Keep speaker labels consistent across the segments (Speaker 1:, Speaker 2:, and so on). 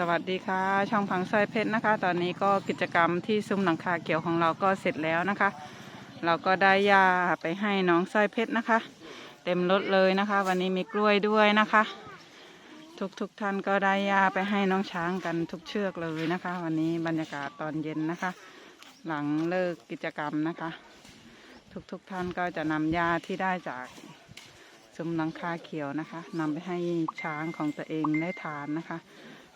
Speaker 1: สวัสดีค่ะ ช่องพังสร้อยเพชรนะคะ ตอนนี้ก็กิจกรรมที่ซุ้มหลังคาเกี่ยวของเราก็เสร็จแล้วนะคะ เราก็ได้ยาไปให้น้องสร้อยเพชรนะคะ เต็มรถเลยนะคะ วันนี้มีกล้วยด้วยนะคะ ทุกทุกๆท่านก็ได้ยาไปให้น้องช้างกันทุกเชือกเลยนะคะ วันนี้บรรยากาศตอนเย็นนะคะ หลังเลิกกิจกรรมนะคะ ทุกทุกๆท่านก็จะนำยาที่ได้จากซุ้มหลังคาเขียวนะคะนำไปให้ช้างของตัวเองได้ทานนะคะ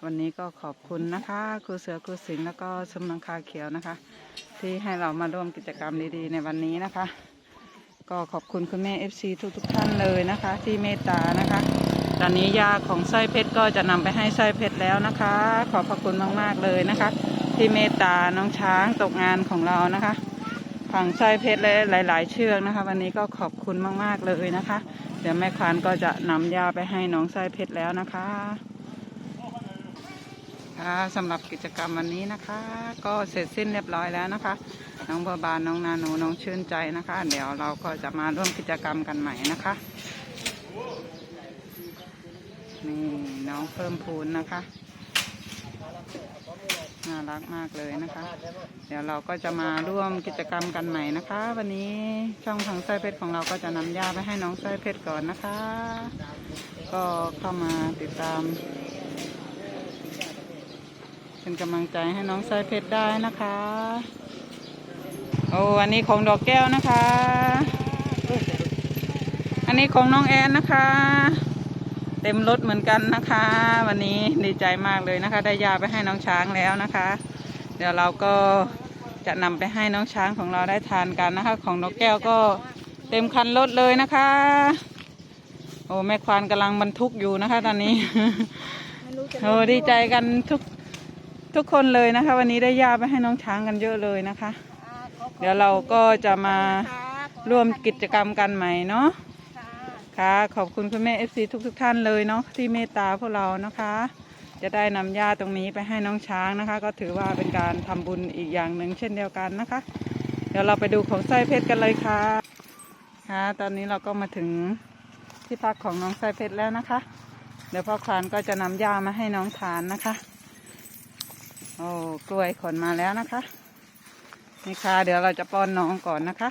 Speaker 1: วันนี้ก็ขอบคุณนะคะครูเสือครูสิงห์แล้วก็ซุ้มหลังคาเขียวนะคะ ที่ให้เรามาร่วมกิจกรรมดีๆ ในวันนี้นะคะ ก็ขอบคุณคุณแม่ FC ทุกๆท่านเลยนะคะ ที่เมตตานะคะ ตอนนี้ยาของสร้อยเพชรก็จะนำไปให้สร้อยเพชรแล้วนะคะ ขอบพระคุณมากๆเลยนะคะ ที่เมตตาน้องช้างตกงานของเรานะคะฝั่งสร้อยเพชรและหลาย ๆ เชือกนะคะ วันนี้ก็ขอบคุณมากๆเลยนะคะ เดี๋ยวแม่ควานก็จะนำยาไปให้น้องสร้อยเพชรแล้วนะคะ ค่ะสำหรับกิจกรรมวันนี้นะคะ ก็เสร็จสิ้นเรียบร้อยแล้วนะคะ น้องเบัวบานน้องนาหนูน้องชื่นใจนะคะ เดี๋ยวเราก็จะมาร่วมกิจกรรมกันใหม่นะคะนี่น้องเพิ่มพูนนะคะน่ารักมากเลยนะคะ เดี๋ยวเราก็จะมาร่วมกิจกรรมกันใหม่นะคะ วันนี้ช่องทางสร้อยเพชรของเราก็จะนำยาไปให้น้องสร้อยเพชรก่อนนะคะ ก็เข้ามาติดตาม เป็นกำลังใจให้น้องสร้อยเพชรได้นะคะ โอ้อันนี้ของดอกแก้วนะคะ อันนี้ของน้องแอนนะคะ เต็มรถเหมือนกันนะคะ วันนี้ดีใจมากเลยนะคะ ได้ยาไปให้น้องช้างแล้วนะคะ เดี๋ยวเราก็จะนำไปให้น้องช้างของเราได้ทานกันนะคะ ของนกแก้วก็เต็มคันรถเลยนะคะ โอ้แม่ควานกำลังบรรทุกอยู่นะคะ ตอนนี้ โอ้ดีใจกันทุก ทุกคนเลยนะคะ วันนี้ได้ยาไปให้น้องช้างกันเยอะเลยนะคะ เดี๋ยวเราก็จะมาร่วมกิจกรรมกันใหม่เนาะค่ะขอบคุณคุณแม่เอฟซีทุกทุกๆท่านเลยเนาะที่เมตตาพวกเรานะคะ จะได้นำยาตรงนี้ไปให้น้องช้างนะคะ ก็ถือว่าเป็นการทำบุญอีกอย่างหนึ่งเช่นเดียวกันนะคะ เดี๋ยวเราไปดูของสร้อยเพชรกันเลยค่ะค่ะตอนนี้เราก็มาถึงที่พักของน้องสร้อยเพชรแล้วนะคะ เดี๋ยวพ่อควานก็จะนำยามาให้น้องทานนะคะ โอ้กล้วยขนมาแล้วนะคะนี่ค่ะเดี๋ยวเราจะป้อนน้องก่อนนะคะ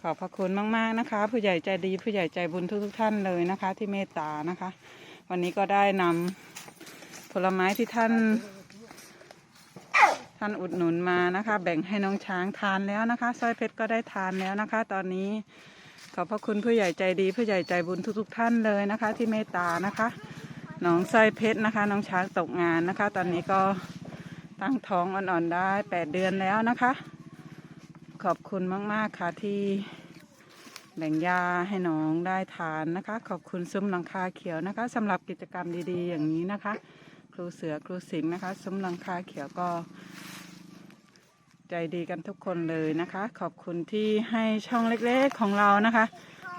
Speaker 1: ขอบพระคุณมากๆนะคะ ผู้ใหญ่ใจดีผู้ใหญ่ใจบุญทุกๆท่านเลยนะคะ ที่เมตตานะคะ วันนี้ก็ได้นำผลไม้ที่ท่าน ท่านอุดหนุนมานะคะ แบ่งให้น้องช้างทานแล้วนะคะสร้อยเพชรก็ได้ทานแล้วนะคะ ตอนนี้ขอบพระคุณผู้ใหญ่ใจดีผู้ใหญ่ใจบุญทุกๆท่านเลยนะคะ ที่เมตตานะคะ น้องสร้อยเพชรนะคะ น้องช้างตกงานนะคะ ตอนนี้ก็ตั้งท้องอ่อนๆได้แปดเดือนแล้วนะคะ ขอบคุณมากๆค่ะที่แบ่งยาให้น้องได้ทานนะคะ ขอบคุณซุ้มหลังคาเขียวนะคะสำหรับกิจกรรมดีๆ อย่างนี้นะคะ ครูเสือครูสิงห์นะคะซุ้มหลังคาเขียวก็ ใจดีกันทุกคนเลยนะคะ ขอบคุณที่ให้ช่องเล็กๆของเรานะคะ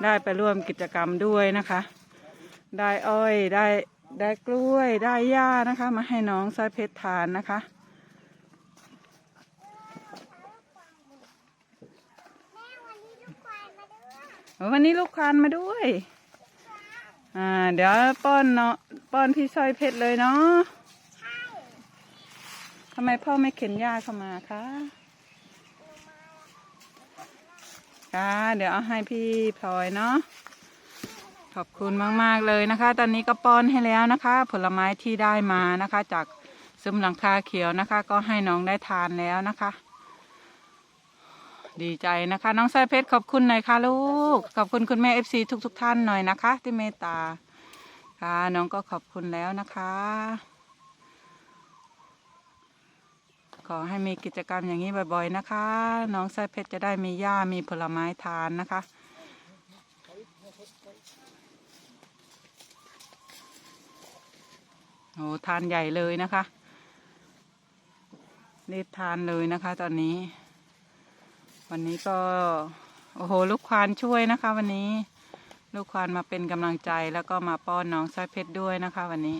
Speaker 1: ได้ไปร่วมกิจกรรมด้วยนะคะ ได้อ้อยได้ ได้กล้วยได้หญ้านะคะ มาให้น้องสร้อยเพชรทานนะคะ วันนี้ลูกควานมาด้วย อ่า เดี๋ยวป้อนเนาะป้อนพี่สร้อยเพชรเลยเนาะทำไมพ่อไม่เข็นหญ้าเข้ามาคะค่ะเดี๋ยวเอาให้พี่พลอยเนาะ ขอบคุณมาก ๆ เลยนะคะ ตอนนี้ก็ป้อนให้แล้วนะคะ ผลไม้ที่ได้มานะคะ จากซุ้มหลังคาเขียวนะคะ ก็ให้น้องได้ทานแล้วนะคะ ดีใจนะคะ น้องสายเพชรขอบคุณหน่อยค่ะลูก ขอบคุณคุณแม่เอฟซีทุกๆท่านหน่อยนะคะ ที่เมตตาค่ะน้องก็ขอบคุณแล้วนะคะ ขอให้มีกิจกรรมอย่างนี้บ่อย ๆ นะคะ น้องสายเพชรจะได้มีหญ้ามีผลไม้ทานนะคะ โอ้ทานใหญ่เลยนะคะรีบทานเลยนะคะ ตอนนี้ วันนี้ก็ โอ้โห ลูกควานช่วยนะคะ วันนี้ ลูกควานมาเป็นกำลังใจแล้วก็มาป้อนน้องสร้อยเพชรด้วยนะคะ วันนี้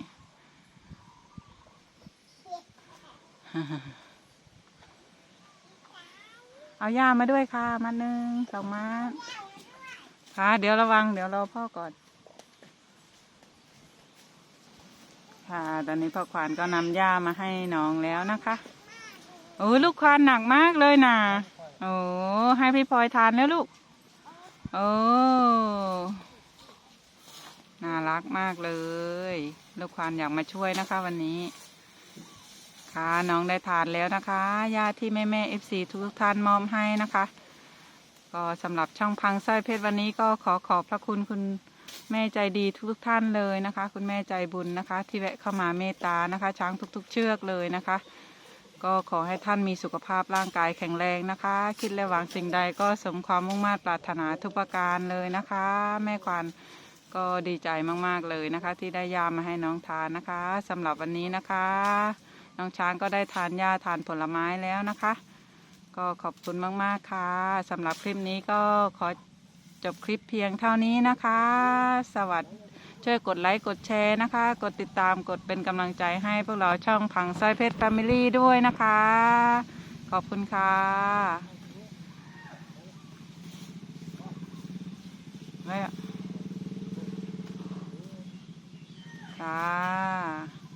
Speaker 1: เอาย่ามาด้วยค่ะ มาหนึ่งสองมาค่ะ เดี๋ยวระวัง เดี๋ยวรอพ่อก่อน ค่ะ ตอนนี้พ่อควานก็นำหญ้ามาให้น้องแล้วนะคะ โอ้ลูกควานหนักมากเลยนะโอ้ให้พี่พลอยทานแล้วลูก โอ้น่ารักมากเลย ลูกควานอยากมาช่วยนะคะวันนี้ ค่ะน้องได้ทานแล้วนะคะญาติที่แม่แม่เอฟซีทุกท่านมอบให้นะคะ ก็สำหรับช่องพังสร้อยเพชรวันนี้ก็ขอขอบพระคุณคุณ แม่ใจดีทุกท่านเลยนะคะ คุณแม่ใจบุญนะคะ ที่แวะเข้ามาเมตตานะคะ ช้างทุก ๆ เชือกเลยนะคะ ก็ขอให้ท่านมีสุขภาพร่างกายแข็งแรงนะคะ คิดและหวังสิ่งใดก็สมความมุ่งมา่ปรารถนาทุกประการเลยนะคะ แม่ควานก็ดีใจมากๆเลยนะคะ ที่ได้ยามาให้น้องทานนะคะสำหรับวันนี้นะคะ น้องช้างก็ได้ทานหญ้าทานผลไม้แล้วนะคะ ก็ขอบคุณมากๆค่ะสำหรับคลิปนี้ก็ขอ บคลิปเพียงเท่านี้นะคะ สวัสดีช่วยกดไลค์กดแชร์นะคะ กดติดตามกดเป็นกำลังใจให้พวกเราช่องพังสร้อยเพชรแฟมิลี่ด้วยนะคะ ขอบคุณค่ะไม่อะค่ะ